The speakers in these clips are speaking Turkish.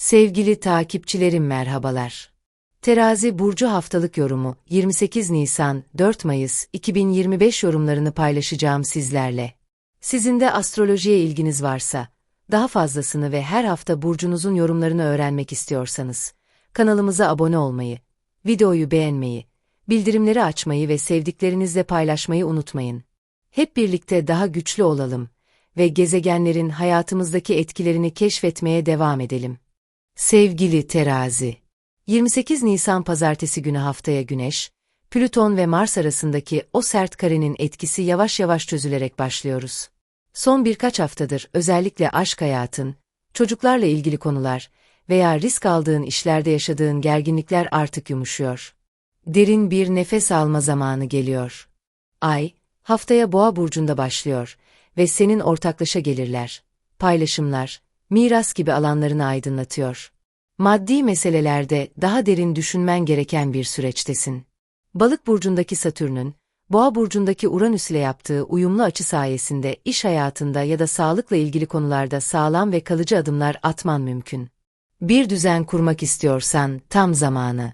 Sevgili takipçilerim merhabalar. Terazi Burcu Haftalık Yorumu 28 Nisan 4 Mayıs 2025 yorumlarını paylaşacağım sizlerle. Sizin de astrolojiye ilginiz varsa, daha fazlasını ve her hafta burcunuzun yorumlarını öğrenmek istiyorsanız, kanalımıza abone olmayı, videoyu beğenmeyi, bildirimleri açmayı ve sevdiklerinizle paylaşmayı unutmayın. Hep birlikte daha güçlü olalım ve gezegenlerin hayatımızdaki etkilerini keşfetmeye devam edelim. Sevgili Terazi 28 Nisan Pazartesi günü haftaya Güneş, Plüton ve Mars arasındaki o sert karenin etkisi yavaş yavaş çözülerek başlıyoruz. Son birkaç haftadır özellikle aşk hayatın, çocuklarla ilgili konular veya risk aldığın işlerde yaşadığın gerginlikler artık yumuşuyor. Derin bir nefes alma zamanı geliyor. Ay, haftaya Boğa burcunda başlıyor ve senin ortaklaşa gelirler, paylaşımlar, miras gibi alanlarını aydınlatıyor. Maddi meselelerde daha derin düşünmen gereken bir süreçtesin. Balık burcundaki Satürn'ün, Boğa burcundaki Uranüs ile yaptığı uyumlu açı sayesinde iş hayatında ya da sağlıkla ilgili konularda sağlam ve kalıcı adımlar atman mümkün. Bir düzen kurmak istiyorsan tam zamanı.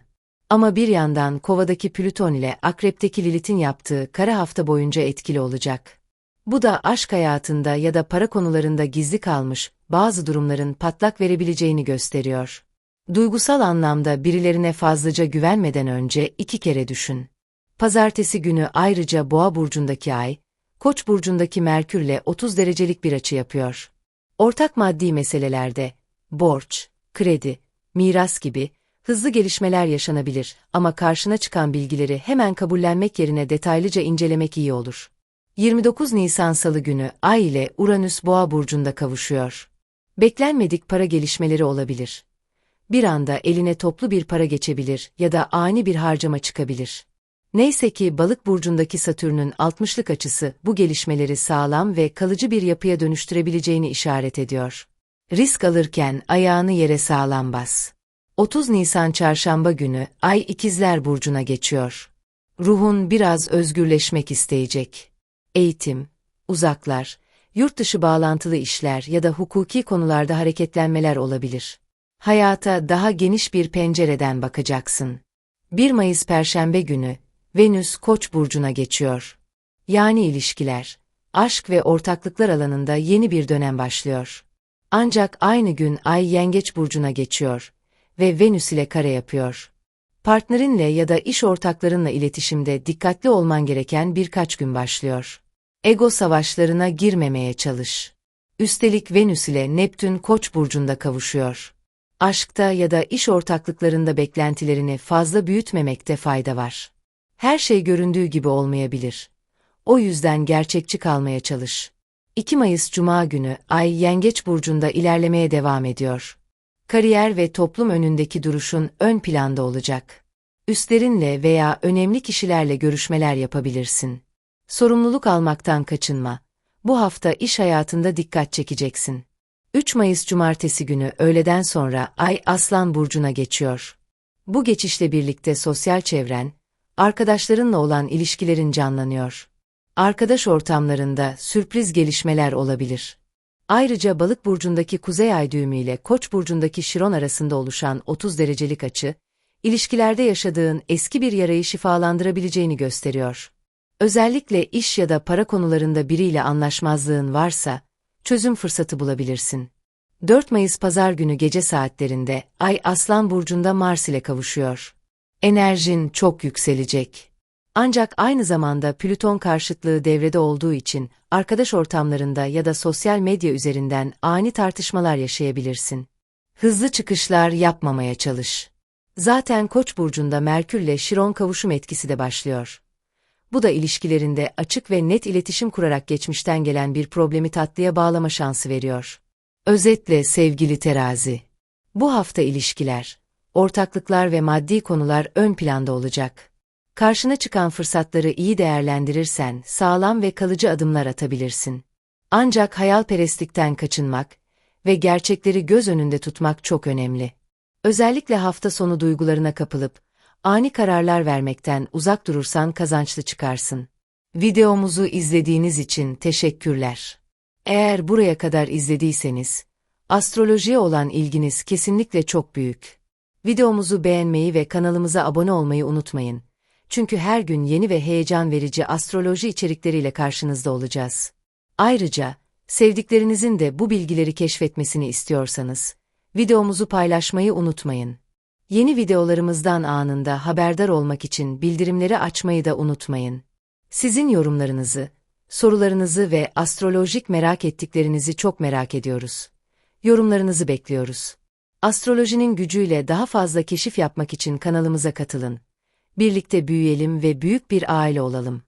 Ama bir yandan Kova'daki Plüton ile Akrep'teki Lilith'in yaptığı kara hafta boyunca etkili olacak. Bu da aşk hayatında ya da para konularında gizli kalmış bazı durumların patlak verebileceğini gösteriyor. Duygusal anlamda birilerine fazlaca güvenmeden önce iki kere düşün. Pazartesi günü ayrıca Boğa burcundaki Ay, Koç burcundaki Merkürle 30 derecelik bir açı yapıyor. Ortak maddi meselelerde borç, kredi, miras gibi hızlı gelişmeler yaşanabilir ama karşına çıkan bilgileri hemen kabullenmek yerine detaylıca incelemek iyi olur. 29 Nisan Salı günü Ay ile Uranüs Boğa burcunda kavuşuyor. Beklenmedik para gelişmeleri olabilir. Bir anda eline toplu bir para geçebilir ya da ani bir harcama çıkabilir. Neyse ki Balık burcundaki Satürn'ün 60'lık açısı bu gelişmeleri sağlam ve kalıcı bir yapıya dönüştürebileceğini işaret ediyor. Risk alırken ayağını yere sağlam bas. 30 Nisan Çarşamba günü Ay İkizler burcuna geçiyor. Ruhun biraz özgürleşmek isteyecek. Eğitim, uzaklar, yurt dışı bağlantılı işler ya da hukuki konularda hareketlenmeler olabilir. Hayata daha geniş bir pencereden bakacaksın. 1 Mayıs Perşembe günü Venüs Koç burcuna geçiyor. Yani ilişkiler, aşk ve ortaklıklar alanında yeni bir dönem başlıyor. Ancak aynı gün Ay Yengeç burcuna geçiyor ve Venüs ile kare yapıyor. Partnerinle ya da iş ortaklarınla iletişimde dikkatli olman gereken birkaç gün başlıyor. Ego savaşlarına girmemeye çalış. Üstelik Venüs ile Neptün Koç burcunda kavuşuyor. Aşkta ya da iş ortaklıklarında beklentilerini fazla büyütmemekte fayda var. Her şey göründüğü gibi olmayabilir. O yüzden gerçekçi kalmaya çalış. 2 Mayıs Cuma günü Ay Yengeç burcunda ilerlemeye devam ediyor. Kariyer ve toplum önündeki duruşun ön planda olacak. Üstlerinle veya önemli kişilerle görüşmeler yapabilirsin. Sorumluluk almaktan kaçınma. Bu hafta iş hayatında dikkat çekeceksin. 3 Mayıs Cumartesi günü öğleden sonra Ay Aslan Burcu'na geçiyor. Bu geçişle birlikte sosyal çevren, arkadaşlarınla olan ilişkilerin canlanıyor. Arkadaş ortamlarında sürpriz gelişmeler olabilir. Ayrıca Balık burcundaki Kuzey Ay düğümü ile Koç burcundaki Şiron arasında oluşan 30 derecelik açı, ilişkilerde yaşadığın eski bir yarayı şifalandırabileceğini gösteriyor. Özellikle iş ya da para konularında biriyle anlaşmazlığın varsa, çözüm fırsatı bulabilirsin. 4 Mayıs Pazar günü gece saatlerinde Ay Aslan Burcu'nda Mars ile kavuşuyor. Enerjin çok yükselecek. Ancak aynı zamanda Plüton karşıtlığı devrede olduğu için arkadaş ortamlarında ya da sosyal medya üzerinden ani tartışmalar yaşayabilirsin. Hızlı çıkışlar yapmamaya çalış. Zaten Koç burcunda Merkürle Şiron kavuşum etkisi de başlıyor. Bu da ilişkilerinde açık ve net iletişim kurarak geçmişten gelen bir problemi tatlıya bağlama şansı veriyor. Özetle sevgili terazi. Bu hafta ilişkiler, ortaklıklar ve maddi konular ön planda olacak. Karşına çıkan fırsatları iyi değerlendirirsen sağlam ve kalıcı adımlar atabilirsin. Ancak hayalperestlikten kaçınmak ve gerçekleri göz önünde tutmak çok önemli. Özellikle hafta sonu duygularına kapılıp ani kararlar vermekten uzak durursan kazançlı çıkarsın. Videomuzu izlediğiniz için teşekkürler. Eğer buraya kadar izlediyseniz, Astrolojiye olan ilginiz kesinlikle çok büyük. Videomuzu beğenmeyi ve kanalımıza abone olmayı unutmayın. Çünkü her gün yeni ve heyecan verici astroloji içerikleriyle karşınızda olacağız. Ayrıca, sevdiklerinizin de bu bilgileri keşfetmesini istiyorsanız, videomuzu paylaşmayı unutmayın. Yeni videolarımızdan anında haberdar olmak için bildirimleri açmayı da unutmayın. Sizin yorumlarınızı, sorularınızı ve astrolojik merak ettiklerinizi çok merak ediyoruz. Yorumlarınızı bekliyoruz. Astrolojinin gücüyle daha fazla keşif yapmak için kanalımıza katılın. Birlikte büyüyelim ve büyük bir aile olalım.